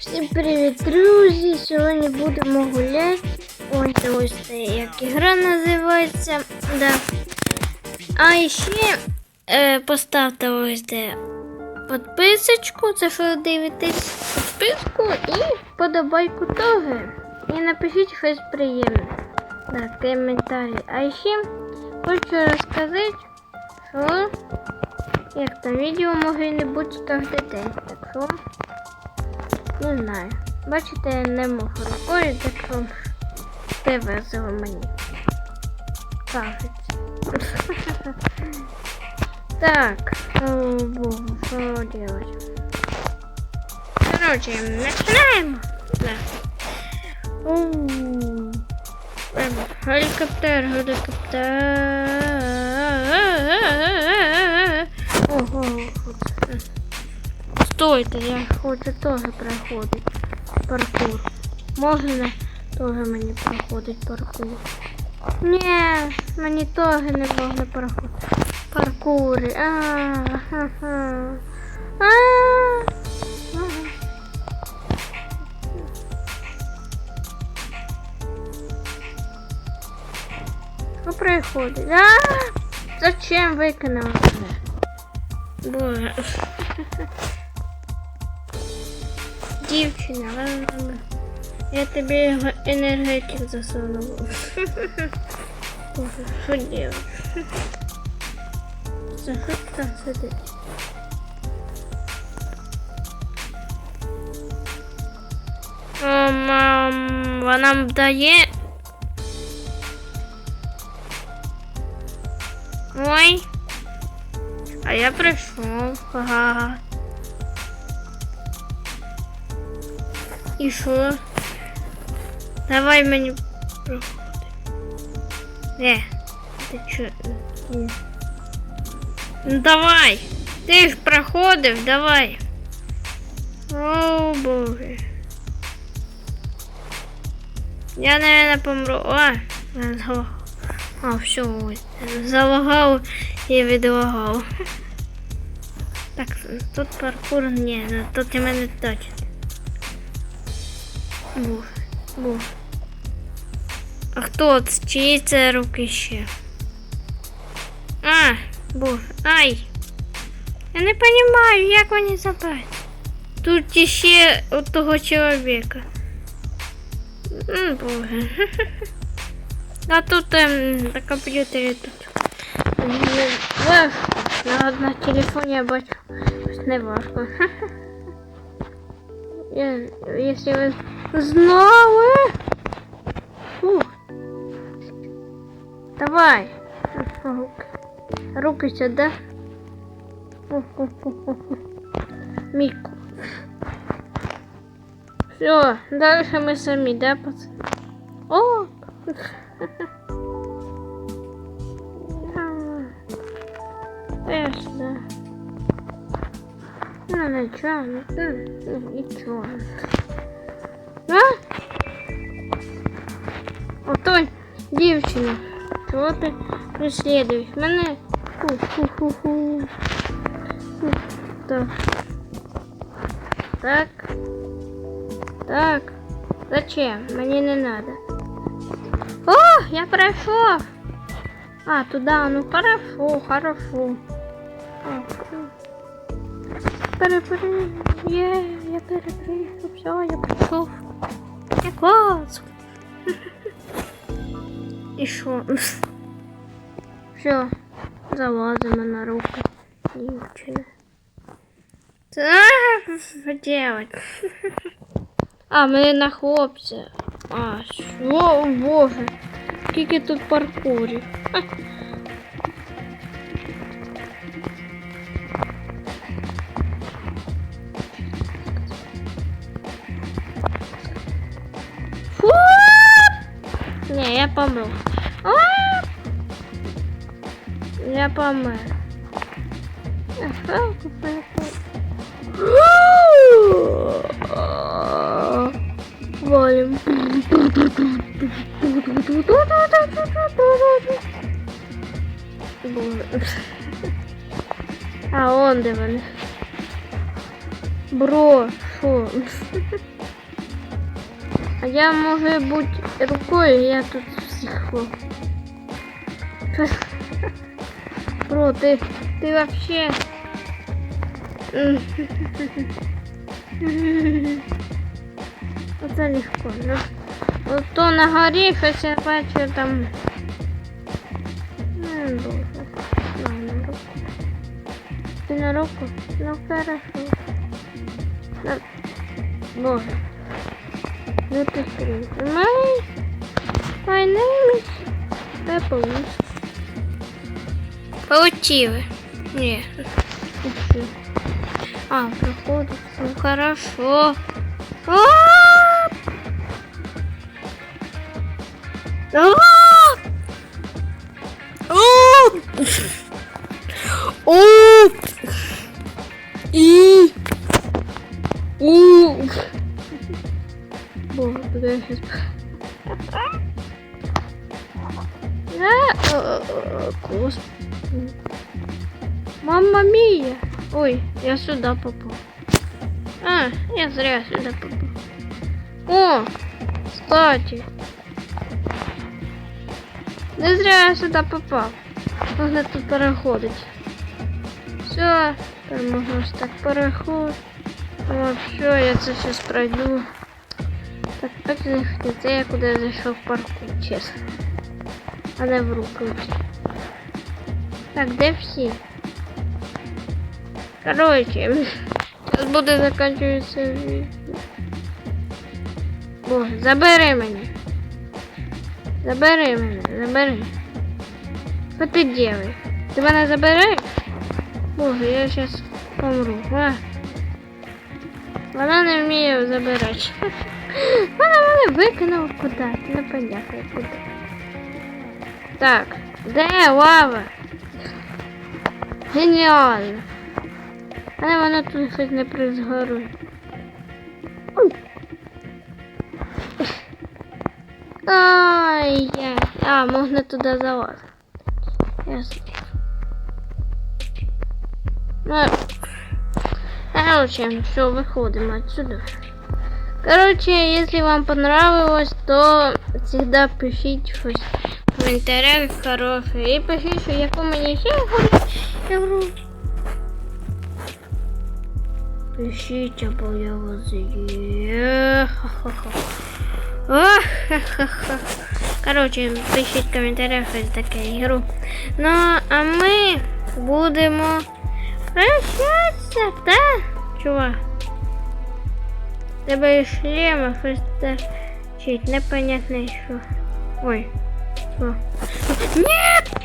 Всім привіт, друзі! Сьогодні будемо гуляти. Ось ось це як ігра називається. Да. А ще е, поставте ось де підписочку, це що дивитесь підписку і подобайку того. І напишіть щось приємне. Да, коментарі. А ще хочу розказати, що як там відео може не бути кожен день. Так що не знаю. Бачите, я не можу рукою, так що це весело мені. Кажеться. Так, що делать? Короче. У, ем, Гелікоптер, гелікоптер. Ого, Стойте, я хочу теж проходити паркур. Можна теж мені проходить паркур. Ні, мені теж не можна проходити. Паркури. А, ха-ха. А, ага. Що происходит? А, зачем викинули? Боже. Дівчина, я тобі енергетик засунула. Боже, що делать? Там сидить? Вона дає. Ой. А я прийшов. Ага. І що? Давай мені проходи. Не, ти чо? Ну давай. Ти ж проходив, давай. О, боже. Я, наверное, помру. Я залагав. А, все. Залагав і відлагав. Так, тут паркур ні, тут і мене точить. Боже. А хто це? Чиї це руки ще? А, боже, ай. Я не понимаю, як мені забрати. Тут іще у того чоловіка. М, Боже. А тут ем, на комп'ютері тут. Важко. На, на телефоні я бачу. Не важко. Я, якщо ви знали. Фух. Давай. Руки. Сюда. Мику. Все, дальше мы сами, да, пацаны? О! Да. Ну, ничего, ну, ну, ничего. А? Отой, дівчина, чого ти преслідуєш мене? Фу-фу-фу-фу. Фу. Так. Так. Так. Зачем? Мені не надо. О, я пройшов. А, туда, ну хорошо, хорошо. Перепри... Є, я переприйшов, все, я прийшов. Я клас. І що? Все, залазимо на руки дівчини. Так, що делать? А, ми на хлопця. А, що, О, боже. Скільки тут паркурів. Не, я помру. А! Я помер. Ага, Валим. Боже. А он де? Бро, Фу. Я можу бути рукою, я тут всіх. Бро, ти, ти вообще... Оце легко, ну. От то на горі, щось я бачу там. Ну, дуже. На руку. Ти на руку? Ну, хорошо. Боже. Ты стрим. My, my name is Apple. Получила. Не. А, проходит. Ну хорошо. А! Господи. Мамма мия! Ой, я сюда попал. А, я зря сюда попал. О, кстати. Не зря я сюда попал. Можна тут переходить. Все, ось так переходити. О, все, я це зараз пройду. Так, не це я куди зайшов в парку, чесно. А не в руки. Так, де всі? Короче, зараз буде закінчуватися. Боже, забери мене. Забери мене, забери. Що ти делаєш? Ти мене забереш? Боже, я зараз помру. А. Вона не вміє забирати. Вона мене викинула куди. Непонятно куди. Так, де лава? Геніально. Але вона тут щось не призгорує. Ай, я. А, можна туди залазити. Ясно. Ну, короче, все, выходим отсюда. Короче, если вам понравилось, то всегда пишите в комментариях хорошие. И пишите, что яку мені ще игру. Пишите, бо я вас є. Ха-ха-ха. Ох, ха-ха-ха. Короче, пишіть в коментарях ось таке ігру. Ну, а ми будемо прощатися, та, чувак? Тебе і шлема щось торчить, непонятно що. Ой. Ні!